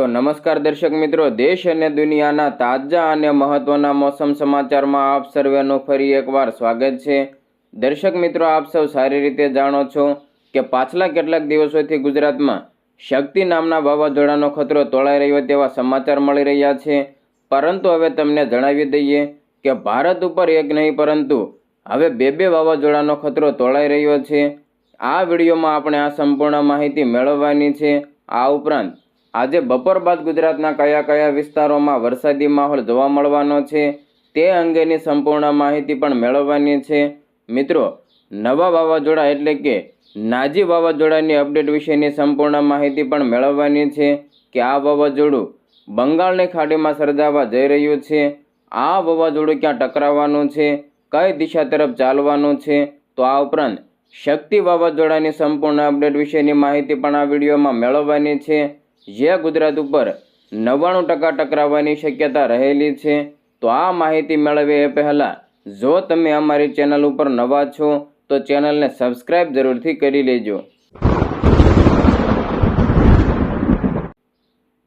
તો નમસ્કાર દર્શક મિત્રો, દેશ અને દુનિયાના તાજા અને મહત્વના મોસમ સમાચારમાં આપ સર્વેનું ફરી એકવાર સ્વાગત છે. દર્શક મિત્રો, આપ સૌ સારી રીતે જાણો છો કે પાછલા કેટલાક દિવસોથી ગુજરાતમાં શક્તિ નામના વાવાઝોડાનો ખતરો તોળાઈ રહ્યો તેવા સમાચાર મળી રહ્યા છે. પરંતુ હવે તમને જણાવી દઈએ કે ભારત ઉપર એક નહીં, પરંતુ હવે બે બે વાવાઝોડાનો ખતરો તોળાઈ રહ્યો છે. આ વિડીયોમાં આપણે આ સંપૂર્ણ માહિતી મેળવવાની છે. આ ઉપરાંત આજે બપોર બાદ ગુજરાતના કયા કયા વિસ્તારોમાં વરસાદી માહોલ જોવા મળવાનો છે તે અંગેની સંપૂર્ણ માહિતી પણ મેળવવાની છે. મિત્રો, નવા વાવાઝોડા એટલે કે નાજી વાવાઝોડાની અપડેટ વિશેની સંપૂર્ણ માહિતી પણ મેળવવાની છે કે આ વાવાઝોડું બંગાળની ખાડીમાં સર્જાવા જઈ રહ્યું છે. આ વાવાઝોડું ક્યાં ટકરાવવાનું છે, કઈ દિશા તરફ ચાલવાનું છે, તો આ ઉપરાંત શક્તિ વાવાઝોડાની સંપૂર્ણ અપડેટ વિશેની માહિતી પણ આ વિડીયોમાં મેળવવાની છે. જે ગુજરાત ઉપર નવ્વાણું ટકા ટકરાવવાની શક્યતા રહેલી છે, તો આ માહિતી મેળવે એ પહેલાં જો તમે અમારી ચેનલ ઉપર નવા છો, તો ચેનલને સબસ્ક્રાઈબ જરૂરથી કરી લેજો.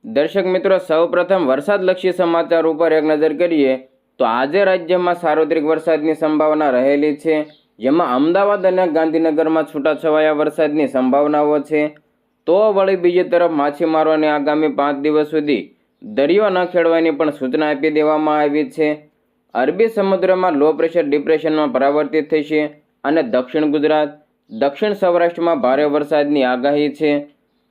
દર્શક મિત્રો, સૌપ્રથમ વરસાદલક્ષી સમાચાર ઉપર એક નજર કરીએ, તો આજે રાજ્યમાં સાર્વત્રિક વરસાદની સંભાવના રહેલી છે, જેમાં અમદાવાદ અને ગાંધીનગરમાં છૂટાછવાયા વરસાદની સંભાવનાઓ છે. તો વળી બીજી તરફ માછીમારોને આગામી પાંચ દિવસ સુધી દરિયો ન ખેડવાની પણ સૂચના આપી દેવામાં આવી છે. અરબી સમુદ્રમાં લો પ્રેશર ડિપ્રેશનમાં પરાવર્તિત થશે અને દક્ષિણ ગુજરાત, દક્ષિણ સૌરાષ્ટ્રમાં ભારે વરસાદની આગાહી છે.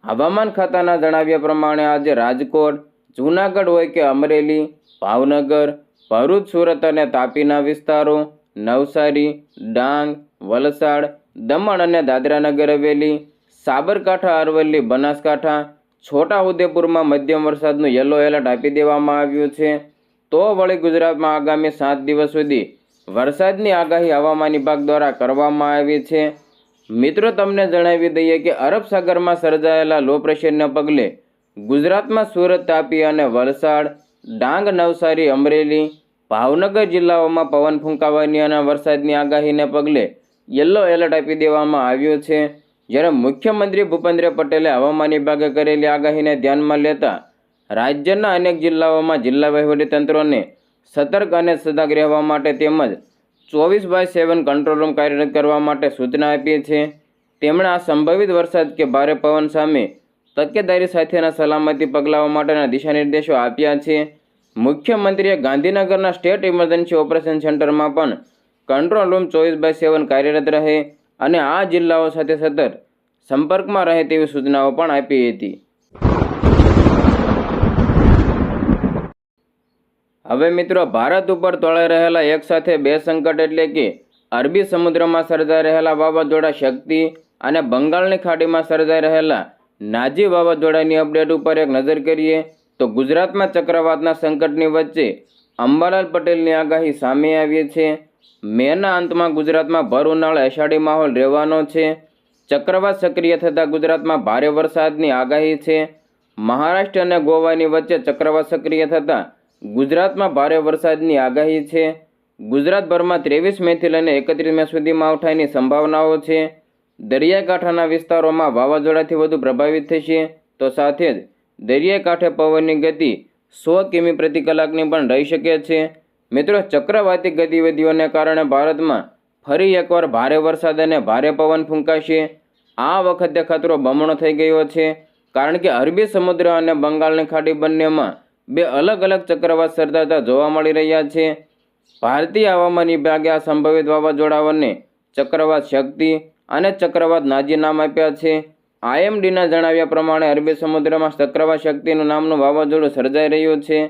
હવામાન ખાતાના જણાવ્યા પ્રમાણે આજે રાજકોટ, જૂનાગઢ હોય કે અમરેલી, ભાવનગર, ભરૂચ, સુરત અને તાપીના વિસ્તારો, નવસારી, ડાંગ, વલસાડ, દમણ અને દાદરાનગર હવેલી સાબરકાંઠા અરવલ્લી, બનાસકાંઠા છોટા ઉદેપુરમાં મધ્યમ વરસાદનું યલો એલર્ટ આપી દેવામાં આવ્યું છે. તો વળી ગુજરાતમાં આગામી સાત દિવસ સુધી વરસાદની આગાહી હવામાન વિભાગ દ્વારા કરવામાં આવી છે. મિત્રો, તમને જણાવી દઈએ કે અરબ સાગરમાં સર્જાયેલા લો પ્રેશરને પગલે ગુજરાતમાં સુરત તાપી અને વલસાડ, ડાંગ, નવસારી, અમરેલી, ભાવનગર જિલ્લાઓમાં પવન ફૂંકાવાની અને વરસાદની આગાહીને પગલે યલો એલર્ટ આપી દેવામાં આવ્યો છે. જ્યારે મુખ્યમંત્રી ભૂપેન્દ્ર પટેલે હવામાન વિભાગે કરેલી આગાહીને ધ્યાનમાં લેતા રાજ્યના અનેક જિલ્લાઓમાં જિલ્લા વહીવટીતંત્રોને સતર્ક અને સજાગ રહેવા માટે તેમજ ચોવીસ બાય સેવન કંટ્રોલ રૂમ કાર્યરત કરવા માટે સૂચના આપી છે. તેમણે આ સંભવિત વરસાદ કે ભારે પવન સામે તકેદારી સાથેના સલામતી પગલાઓ માટેના દિશાનિર્દેશો આપ્યા છે. મુખ્યમંત્રીએ ગાંધીનગરના સ્ટેટ ઇમરજન્સી ઓપરેશન સેન્ટરમાં પણ કંટ્રોલ રૂમ ચોવીસ બાય સેવન કાર્યરત રહે અને આ જિલ્લાઓ સાથે સતત સંપર્કમાં રહે તેવી સૂચનાઓ પણ આપી હતી. હવે મિત્રો, ભારત ઉપર તળાઈ રહેલા એક સાથે બે સંકટ એટલે કે અરબી સમુદ્રમાં સર્જાઈ રહેલા વાવાઝોડા શક્તિ અને બંગાળની ખાડીમાં સર્જાઈ રહેલા નાજી વાવાઝોડાની અપડેટ ઉપર એક નજર કરીએ તો ગુજરાતમાં ચક્રવાતના સંકટની વચ્ચે અંબાલાલ પટેલની આગાહી સામે આવી છે. મેના અંતમાં ગુજરાતમાં ભર ઉનાળે અષાઢી માહોલ રહેવાનો છે. ચક્રવાત સક્રિય થતાં ગુજરાતમાં ભારે વરસાદની આગાહી છે. મહારાષ્ટ્ર અને ગોવાની વચ્ચે ચક્રવાત સક્રિય થતાં ગુજરાતમાં ભારે વરસાદની આગાહી છે. ગુજરાતભરમાં ત્રેવીસ મેથી લઈને એકત્રીસ મે સુધી માવઠાની સંભાવનાઓ છે. દરિયાકાંઠાના વિસ્તારોમાં વાવાઝોડાથી વધુ પ્રભાવિત થશે તો સાથે જ દરિયાકાંઠે પવનની ગતિ સો કિમી પ્રતિ કલાકની પણ રહી શકે છે. મિત્રો, ચક્રવાતી ગતિવિધિઓને કારણે ભારતમાં ફરી એકવાર ભારે વરસાદ અને ભારે પવન ફૂંકાશે. આ વખતે ખતરો બમણો થઈ ગયો છે. કારણ કે અરબી સમુદ્ર અને બંગાળની ખાડી બંનેમાં બે અલગ અલગ ચક્રવાત સર્જાતા જોવા મળી રહ્યા છે. ભારતીય હવામાન વિભાગે આ સંભવિત વાવાઝોડાઓને ચક્રવાત શક્તિ અને ચક્રવાત નાજી નામ આપ્યા છે. આઈએમડીના જણાવ્યા પ્રમાણે અરબી સમુદ્રમાં ચક્રવાત શક્તિનું નામનું વાવાઝોડું સર્જાઈ રહ્યું છે.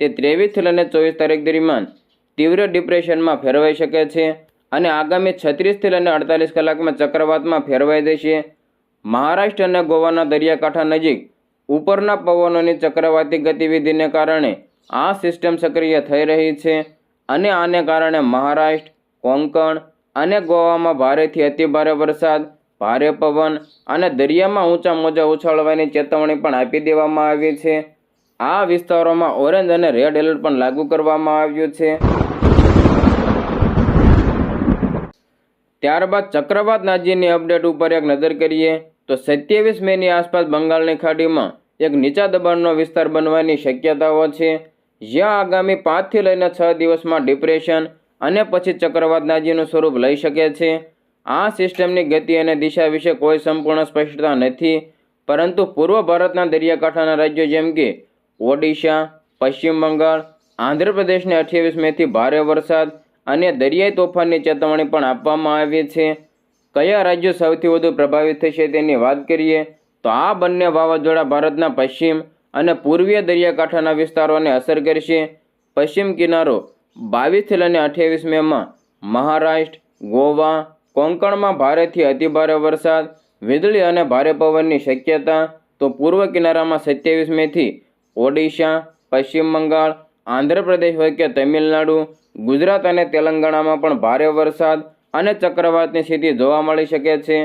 તે ત્રેવીસથી લઈને ચોવીસ તારીખ દરમિયાન તીવ્ર ડિપ્રેશનમાં ફેરવાઈ શકે છે અને આગામી છત્રીસથી લઈને અડતાલીસ કલાકમાં ચક્રવાતમાં ફેરવાઈ જશે. મહારાષ્ટ્ર અને ગોવાના દરિયાકાંઠા નજીક ઉપરના પવનોની ચક્રવાતી ગતિવિધિને કારણે આ સિસ્ટમ સક્રિય થઈ રહી છે અને આને કારણે મહારાષ્ટ્ર, કોંકણ અને ગોવામાં ભારેથી અતિભારે વરસાદ, ભારે પવન અને દરિયામાં ઊંચા મોજા ઉછાળવાની ચેતવણી પણ આપી દેવામાં આવી છે. આ વિસ્તારોમાં ઓરેન્જ અને રેડ એલર્ટ પણ લાગુ કરવામાં આવ્યું છે. ત્યારબાદ ચક્રવાત નાજીની અપડેટ ઉપર એક નજર કરીએ, તો સત્યાવીસ મેની આસપાસ બંગાળની ખાડીમાં એક નીચા દબાણનો વિસ્તાર બનવાની શક્યતાઓ છે. જ્યાં આગામી પાંચથી લઈને છ દિવસમાં ડિપ્રેશન અને પછી ચક્રવાત નાજીનું સ્વરૂપ લઈ શકે છે. આ સિસ્ટમની ગતિ અને દિશા વિશે કોઈ સંપૂર્ણ સ્પષ્ટતા નથી, પરંતુ પૂર્વ ભારતના દરિયાકાંઠાના રાજ્યો જેમ કે ઓડિશા, પશ્ચિમ બંગાળ, આંધ્રપ્રદેશને અઠ્યાવીસ મેથી ભારે વરસાદ અને દરિયાઈ તોફાનની ચેતવણી પણ આપવામાં આવી છે. કયા રાજ્યો સૌથી વધુ પ્રભાવિત થશે તેની વાત કરીએ, તો આ બંને વાવાઝોડા ભારતના પશ્ચિમ અને પૂર્વીય દરિયાકાંઠાના વિસ્તારોને અસર કરશે. પશ્ચિમ કિનારો બાવીસથી લઈને અઠ્યાવીસ મેમાં મહારાષ્ટ્ર, ગોવા, કોંકણમાં ભારેથી અતિભારે વરસાદ, વીજળી અને ભારે પવનની શક્યતા, તો પૂર્વ કિનારામાં સત્યાવીસ મેથી ઓડિશા, પશ્ચિમ બંગાળ, આંધ્રપ્રદેશ હોય કે તમિલનાડુ, ગુજરાત અને તેલંગાણામાં પણ ભારે વરસાદ અને ચક્રવાતની સ્થિતિ જોવા મળી શકે છે.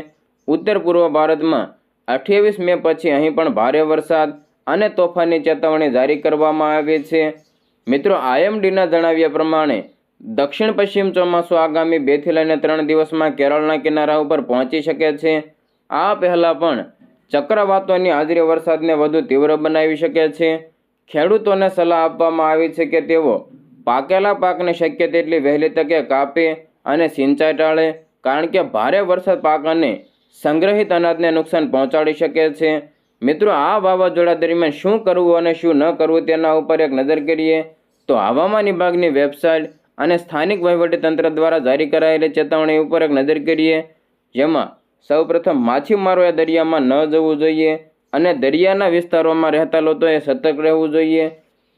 ઉત્તર પૂર્વ ભારતમાં અઠ્યાવીસ મે પછી અહીં પણ ભારે વરસાદ અને તોફાનની ચેતવણી જારી કરવામાં આવી છે. મિત્રો, આઈએમડીના જણાવ્યા પ્રમાણે, દક્ષિણ પશ્ચિમ ચોમાસું આગામી બેથી લઈને ત્રણ દિવસમાં કેરળના કિનારા ઉપર પહોંચી શકે છે. આ પહેલાં પણ ચક્રવાતોની હાજરી વરસાદને વધુ તીવ્ર બનાવી શકે છે. ખેડૂતોને સલાહ આપવામાં આવી છે કે તેઓ પાકેલા પાકને શક્ય તેટલી વહેલી તકે કાપે અને સિંચાઈ ટાળે, કારણ કે ભારે વરસાદ પાક અને સંગ્રહિત અનાજને નુકસાન પહોંચાડી શકે છે. મિત્રો, આ વાવાઝોડા દરમિયાન શું કરવું અને શું ન કરવું તેના ઉપર એક નજર કરીએ તો હવામાન વિભાગની વેબસાઇટ અને સ્થાનિક વહીવટીતંત્ર દ્વારા જારી કરાયેલી ચેતવણી ઉપર એક નજર કરીએ, જેમાં સૌપ્રથમ માછીમારોએ દરિયામાં ન જવું જોઈએ અને દરિયાના વિસ્તારોમાં રહેતા લોકોએ સતર્ક રહેવું જોઈએ.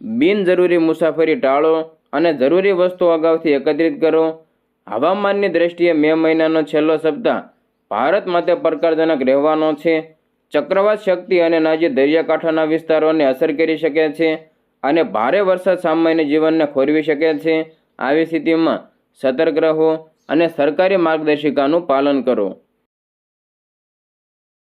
બિનજરૂરી મુસાફરી ટાળો અને જરૂરી વસ્તુઓ અગાઉથી એકત્રિત કરો. હવામાનની દ્રષ્ટિએ મે મહિનાનો છેલ્લો સપ્તાહ ભારત માટે પડકારજનક રહેવાનો છે. ચક્રવાત શક્તિ અને નાજી દરિયાકાંઠાના વિસ્તારોને અસર કરી શકે છે અને ભારે વરસાદ સામાન્ય જીવનને ખોરવી શકે છે. આવી સ્થિતિમાં સતર્ક રહો અને સરકારી માર્ગદર્શિકાનું પાલન કરો.